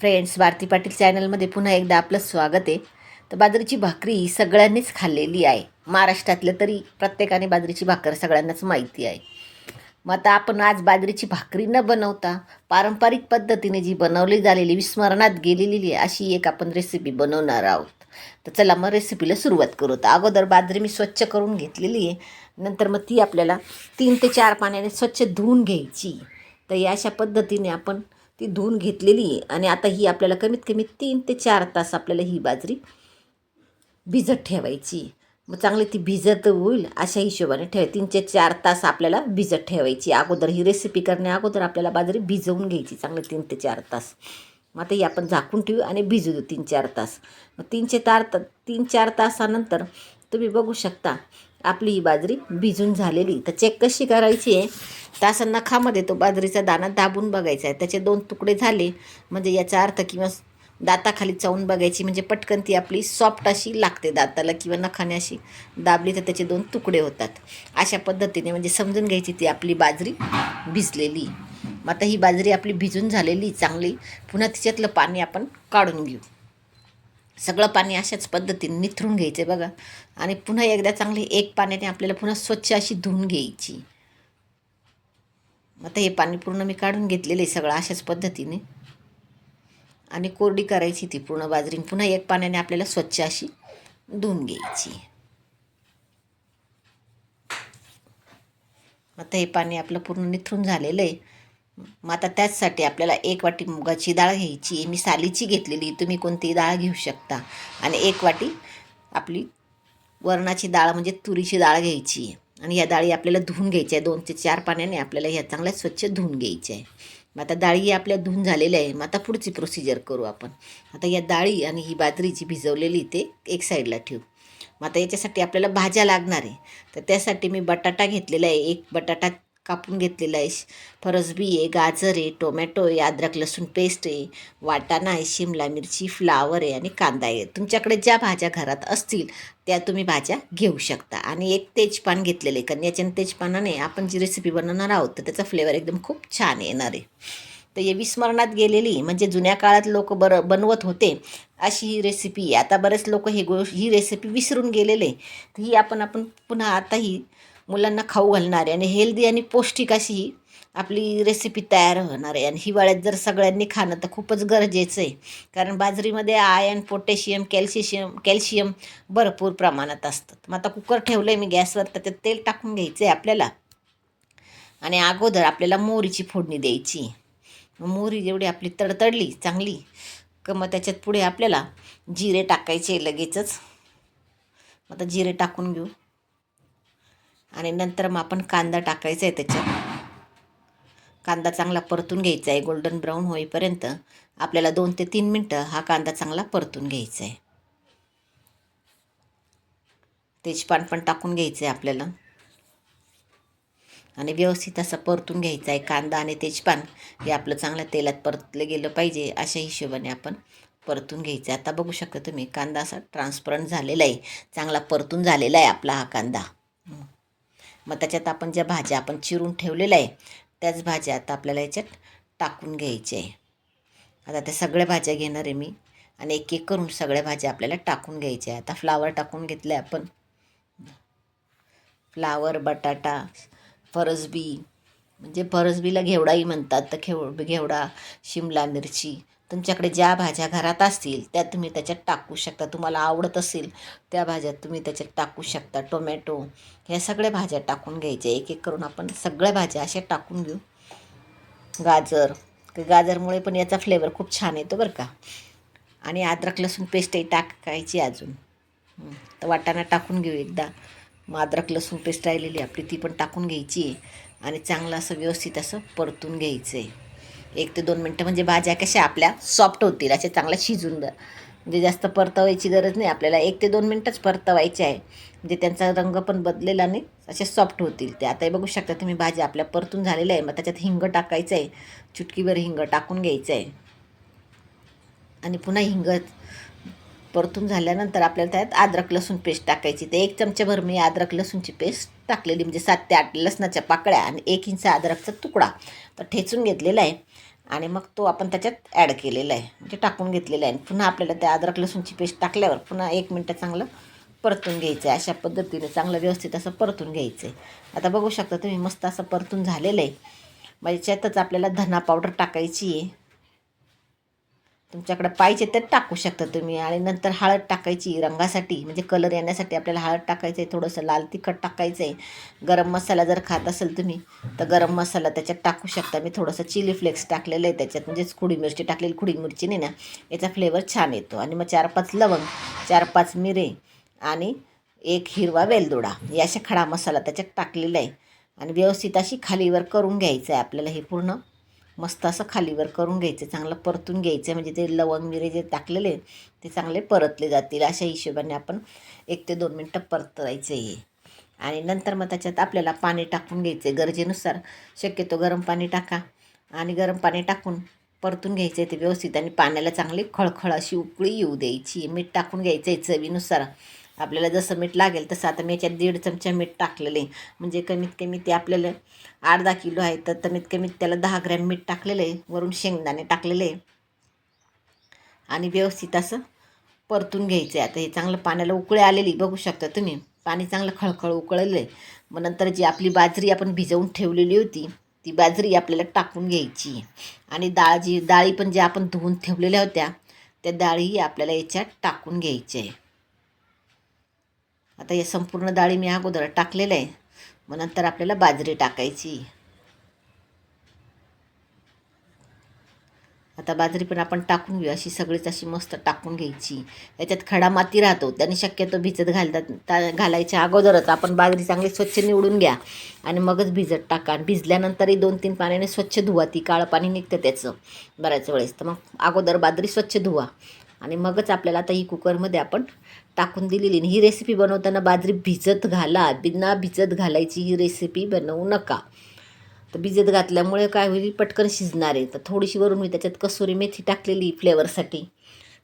Friends Bharti Patil चॅनलमध्ये पुन्हा एकदा आपलं स्वागत आहे. तर बाजरीची भाकरी सगळ्यांनीच खाल्लेली आहे. महाराष्ट्रातल्या तरी प्रत्येकाने बाजरीची भाकर सगळ्यांनाच माहिती आहे. मग आता आपण आज बाजरीची भाकरी न बनवता पारंपरिक पद्धतीने जी बनवली झालेली विस्मरणात गेलेली आहे अशी एक आपण रेसिपी बनवणार आहोत. तर चला मग रेसिपीला सुरुवात करू. तर अगोदर बाजरी मी स्वच्छ करून घेतलेली आहे. नंतर मग ती आपल्याला तीन ते चार पाण्याने स्वच्छ धुवून घ्यायची तर या अशा पद्धतीने आपण ती धुवून घेतलेली आणि आता ही आपल्याला कमीत कमी तीन ते चार तास आपल्याला ही बाजरी भिजत ठेवायची. मग चांगली ती भिजत होईल अशा हिशोबाने ठेव. तीन ते चार तास आपल्याला भिजत ठेवायची. अगोदर ही रेसिपी करण्या अगोदर आपल्याला बाजरी भिजवून घ्यायची चांगली तीन ते चार तास. मग आता ही आपण झाकून ठेवू आणि भिजू देऊ तीन चार तास. मग तीनशे चार तीन चार तासानंतर तुम्ही बघू शकता आपली ही बाजरी भिजून झालेली. तर चेक कशी करायची आहे? तासा नखामध्ये तो बाजरीचा दाणा दाबून बघायचा आहे. त्याचे दोन तुकडे झाले. म्हणजे याचा अर्थ किंवा दाताखाली चावून बघायची. म्हणजे पटकन ती आपली सॉफ्ट अशी लागते दाताला किंवा नखाने अशी दाबली तर त्याचे दोन तुकडे होतात. अशा पद्धतीने म्हणजे समजून घ्यायची ती आपली बाजरी भिजलेली. मग आता ही बाजरी आपली भिजून झालेली चांगली. पुन्हा तिच्यातलं पाणी आपण काढून घेऊ. सगळं पाणी अशाच पद्धतीने निथरून घ्यायचे बघा. आणि पुन्हा एकदा चांगली एक पाण्याने आपल्याला पुन्हा स्वच्छ अशी धुवून घ्यायची. आता हे पाणी पूर्ण मी काढून घेतलेलं आहे सगळं अशाच पद्धतीने. आणि कोरडी करायची ती पूर्ण बाजरी पुन्हा एक पाण्याने आपल्याला स्वच्छ अशी धुवून घ्यायची. आता हे पाणी आपलं पूर्ण निथरून झालेलं आहे. मग आता त्याचसाठी आपल्याला एक वाटी मुगाची डाळ घ्यायची मी सालीची घेतलेली तुम्ही कोणती डाळ घेऊ शकता. आणि एक वाटी आपली वरणाची डाळ म्हणजे तुरीची डाळ घ्यायची आणि या डाळी आपल्याला धुवून घ्यायच्या आहे. दोन ते चार पाण्याने आपल्याला ह्या चांगल्या स्वच्छ धुवून घ्यायच्या आहे. मग आता डाळी आपल्या धुवून झालेल्या आहे. मग आता पुढची प्रोसिजर करू आपण. आता या डाळी आणि ही बाजरीची भिजवलेली ते एक साईडला ठेवू. मग आता याच्यासाठी आपल्याला भाज्या लागणार आहे. तर त्यासाठी मी बटाटा घेतलेला आहे. एक बटाटा कापून घेतलेलं आहे फरसबी आहे गाजर आहे टोमॅटो आहे अद्रक लसूण पेस्ट आहे वाटाणा आहे शिमला मिरची फ्लावर आहे आणि कांदा आहे. तुमच्याकडे ज्या भाज्या घरात असतील त्या तुम्ही भाज्या घेऊ शकता. आणि एक तेजपान घेतलेलं आहे. कारण याच्याने तेजपानाने आपण जी रेसिपी बनवणार आहोत तर त्याचा फ्लेवर एकदम खूप छान येणार आहे. तर हे विस्मरणात गेलेली म्हणजे जुन्या काळात लोक बरं बनवत होते अशी ही रेसिपी आता बरेच लोक हे गो ही रेसिपी विसरून गेलेले तर ही आपण आपण पुन्हा आता ही मुलांना खाऊ घालणार आहे आणि हेल्दी आणि पौष्टिक अशी ही आपली रेसिपी तयार होणार आहे. आणि हिवाळ्यात जर सगळ्यांनी खाणं तर खूपच गरजेचं आहे. कारण बाजरीमध्ये आयर्न पोटॅशियम कॅल्शिशियम कॅल्शियम भरपूर प्रमाणात असतात. मग आता कुकर ठेवलं आहे मी गॅसवर त्याच्यात तेल टाकून घ्यायचं आहे आपल्याला. आणि अगोदर आपल्याला मोहरीची फोडणी द्यायची. मोहरी जेवढी आपली तडतडली चांगली क मग त्याच्यात पुढे आपल्याला जिरे टाकायचे लगेचच. आता जिरे टाकून घेऊ. आणि नंतर मग आपण कांदा टाकायचा आहे त्याच्यात. कांदा चांगला परतून घ्यायचा आहे. गोल्डन ब्राऊन होईपर्यंत आपल्याला दोन ते तीन मिनटं हा कांदा चांगला परतून घ्यायचा आहे. तेजपान पण टाकून घ्यायचं आहे आपल्याला. आणि व्यवस्थित असं परतून घ्यायचा आहे. कांदा आणि तेजपान हे आपलं चांगल्या तेलात परतलं गेलं पाहिजे अशा हिशोबाने आपण परतून घ्यायचं आहे. आता बघू शकता तुम्ही कांदा असा ट्रान्सपरंट झालेला आहे. चांगला परतून झालेला आहे आपला हा कांदा. मग त्याच्यात आपण ज्या भाज्या आपण चिरून ठेवलेल्या आहे त्याच भाज्या आता आपल्याला याच्यात टाकून घ्यायच्या आहे. आता त्या सगळ्या भाज्या घेणार आहे मी आणि एक एक करून सगळ्या भाज्या आपल्याला टाकून घ्यायच्या आहे. आता फ्लावर टाकून घेतले आपण. फ्लावर बटाटा फरसबी म्हणजे फरसबीला घेवडाही म्हणतात तर घेव घेवडा शिमला मिरची तुमच्याकडे ज्या भाज्या घरात असतील त्या तुम्ही त्याच्यात टाकू शकता. तुम्हाला आवडत असेल त्या भाज्या तुम्ही त्याच्यात टाकू शकता. टोमॅटो ह्या सगळ्या भाज्या टाकून घ्यायच्या. एक एक करून आपण सगळ्या भाज्या अशा टाकून घेऊ. गाजर गाजरमुळे पण याचा फ्लेवर खूप छान येतो बरं का. आणि अद्रक लसूण पेस्टही टाकायची अजून. तर वाटाणा टाकून घेऊ एकदा. मग अद्रक लसूण पेस्ट राहिलेली आपली ती पण टाकून घ्यायची आहे. आणि चांगलं असं व्यवस्थित असं परतून घ्यायचं आहे एक ते दोन मिनटं. म्हणजे भाज्या कशा आपल्या सॉफ्ट होतील अशा चांगल्या शिजून जा म्हणजे जास्त परतवायची गरज नाही आपल्याला एक ते दोन मिनटंच परतवायचे आहे. म्हणजे त्यांचा रंग पण बदलेला नाही असे सॉफ्ट होतील ते. आता बघू शकता तुम्ही भाज्या आपल्या परतून झालेल्या आहे. मग त्याच्यात हिंग टाकायचं आहे. चुटकीभर हिंग टाकून घ्यायचं आहे. आणि पुन्हा हिंग परतून झाल्यानंतर आपल्याला त्यात अद्रक लसूण पेस्ट टाकायची. ते एक चमच्याभर मी अद्रक लसूणची पेस्ट टाकलेली म्हणजे सात ते आठ लसणाच्या पाकळ्या आणि एक इंच अद्रकचा तुकडा. तर ठेचून घेतलेला आहे आणि मग तो आपण त्याच्यात ॲड केलेला आहे. म्हणजे टाकून घेतलेला आहे. आणि पुन्हा आपल्याला त्या अद्रक लसूणची पेस्ट टाकल्यावर पुन्हा एक मिनटं चांगलं परतून घ्यायचं आहे अशा पद्धतीने चांगलं व्यवस्थित असं परतून घ्यायचं आहे आता बघू शकता तुम्ही मस्त असं परतून झालेलं आहे. मग याच्यातच आपल्याला धना पावडर टाकायची आहे. तुमच्याकडे पाहिजे तर टाकू शकता तुम्ही. आणि नंतर हळद टाकायची रंगासाठी म्हणजे कलर येण्यासाठी आपल्याला हळद टाकायचं आहे थोडंसं लाल तिखट टाकायचं आहे गरम मसाला जर खात असेल तुम्ही तर गरम मसाला त्याच्यात टाकू शकता. मी थोडंसं चिली फ्लेक्स टाकलेलं आहे त्याच्यात म्हणजेच खुडी मिरची टाकलेली खुडी मिरची नाही ना याचा फ्लेवर छान येतो. आणि मग चार पाच लवंग चार पाच मिरे आणि एक हिरवा वेलदोडा या अशा खडा मसाला त्याच्यात टाकलेला आहे. आणि व्यवस्थित अशी खालीवर करून घ्यायचं आहे आपल्याला हे पूर्ण. मस्त असं खालीवर करून घ्यायचं चांगलं परतून घ्यायचं. म्हणजे ते लवंग मिरे जे टाकलेले ते चांगले परतले जातील. अशा हिशोबाने आपण एक ते दोन मिनटं परतायचं आहे आणि नंतर मग त्याच्यात आपल्याला पाणी टाकून घ्यायचं. गरजेनुसार शक्यतो गरम पाणी टाका. आणि गरम पाणी टाकून परतून घ्यायचं आहे ते व्यवस्थित. आणि पाण्याला चांगली खळखळ अशी उकळी येऊ द्यायची. मीठ टाकून घ्यायचं आहे चवीनुसार. आपल्याला जसं मीठ लागेल तसं आता मी याच्यात दीड चमचा मीठ टाकलेलं आहे. म्हणजे कमीत कमी ते आपल्याला अर्धा किलो आहे तर कमीत कमी त्याला दहा ग्रॅम मीठ टाकलेलं आहे. वरून शेंगदाणे टाकलेले आहे. आणि व्यवस्थित असं परतून घ्यायचं आहे आता हे चांगलं पाण्याला उकळे आलेली बघू शकता तुम्ही. पाणी चांगलं खळखळ उकळलेलं आहे. मग नंतर जी आपली बाजरी आपण भिजवून ठेवलेली होती ती बाजरी आपल्याला टाकून घ्यायची आणि डाळ जी डाळी पण ज्या आपण धुवून ठेवलेल्या होत्या त्या डाळीही आपल्याला याच्यात टाकून घ्यायची आहे. आता या संपूर्ण डाळी मी अगोदर टाकलेलं आहे. मग नंतर आपल्याला बाजरी टाकायची. आता बाजरी पण आपण टाकून घेऊ. अशी सगळीच अशी मस्त टाकून घ्यायची. याच्यात खडा माती राहतो. त्याने शक्यतो भिजत घालतात. ता घालायच्या अगोदरच आपण बाजरी चांगली स्वच्छ निवडून घ्या. आणि मगच भिजत टाका. आणि भिजल्यानंतरही दोन तीन पाण्याने स्वच्छ धुवा. ती काळं पाणी निघतं त्याचं बऱ्याच वेळेस. तर मग अगोदर बाजरी स्वच्छ धुवा. आणि मगच आपल्याला आता ही कुकरमध्ये आपण टाकून दिलेली ही रेसिपी बनवताना बाजरी भिजत घाला. बिना भिजत घालायची ही रेसिपी बनवू नका. तर भिजत घातल्यामुळे काय होईल? पटकन शिजणार आहे. तर थोडीशी वरून मी त्याच्यात कसुरी मेथी टाकलेली फ्लेवरसाठी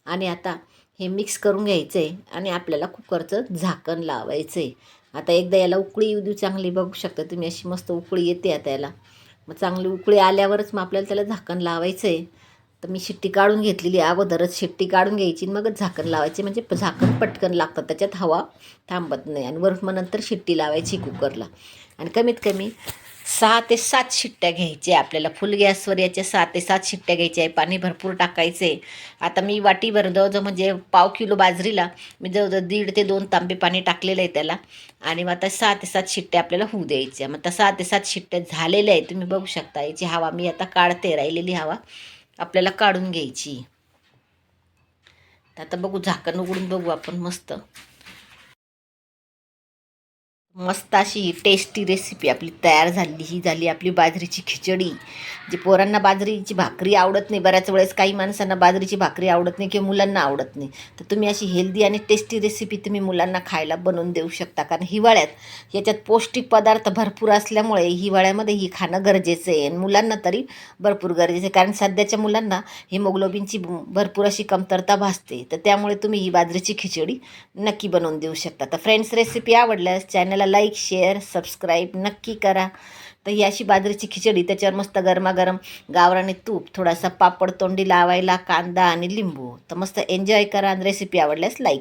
आणि आता हे मिक्स करून घ्यायचं आहे आणि आपल्याला कुकरचं झाकण लावायचं आहे आता एकदा याला उकळी येऊ देऊ चांगली. बघू शकता तुम्ही अशी मस्त उकळी येते आता याला. मग चांगली उकळी आल्यावरच मग आपल्याला त्याला झाकण लावायचं आहे तर मी शिट्टी काढून घेतलेली अगोदरच शिट्टी काढून घ्यायची मगच झाकण लावायचे. म्हणजे झाकण पटकन लागतं. त्याच्यात हवा थांबत नाही. आणि बर्फ मग नंतर शिट्टी लावायची कुकरला. आणि कमीत कमी सहा ते सात शिट्ट्या घ्यायच्या आपल्याला. फुल गॅसवर याच्या सहा ते सात शिट्ट्या घ्यायच्या आहे. पाणी भरपूर टाकायचं. आहे आता मी वाटीभर जवळजवळ म्हणजे पाव किलो बाजरीला मी जवळजवळ दीड ते दोन तांबे पाणी टाकलेलं आहे त्याला. आणि मग आता सहा ते सात शिट्ट्या आपल्याला होऊ द्यायच्या. मग आता सहा ते सात शिट्ट्या झालेल्या आहे तुम्ही बघू शकता याची हवा मी आता काढते. राहिलेली हवा. आपल्याला काढून घ्यायची. तर आता बघू झाकण उघडून बघू आपण मस्त. मस्त अशी टेस्टी रेसिपी आपली तयार झाली ही झाली आपली बाजरीची खिचडी. जी पोरांना बाजरीची भाकरी आवडत नाही बऱ्याच वेळेस काही माणसांना बाजरीची भाकरी आवडत नाही किंवा मुलांना आवडत नाही. तर तुम्ही अशी हेल्दी आणि टेस्टी रेसिपी तुम्ही मुलांना खायला बनवून देऊ शकता. कारण हिवाळ्यात याच्यात पौष्टिक पदार्थ भरपूर असल्यामुळे हिवाळ्यामध्ये ही खाणं गरजेचं आहे. आणि मुलांना तरी भरपूर गरजेचं आहे. कारण सध्याच्या मुलांना हिमोग्लोबिनची भरपूर अशी कमतरता भासते. तर त्यामुळे तुम्ही ही बाजरीची खिचडी नक्की बनवून देऊ शकता. तर फ्रेंड्स रेसिपी आवडल्यास चॅनल चॅनलला लाईक शेअर सबस्क्राईब नक्की करा. तर ही अशी बाजरीची खिचडी त्याच्यावर मस्त गरमागरम गावराने तूप थोडासा पापड तोंडी लावायला कांदा आणि लिंबू. तर मस्त एन्जॉय करा आणि रेसिपी आवडल्यास लाईक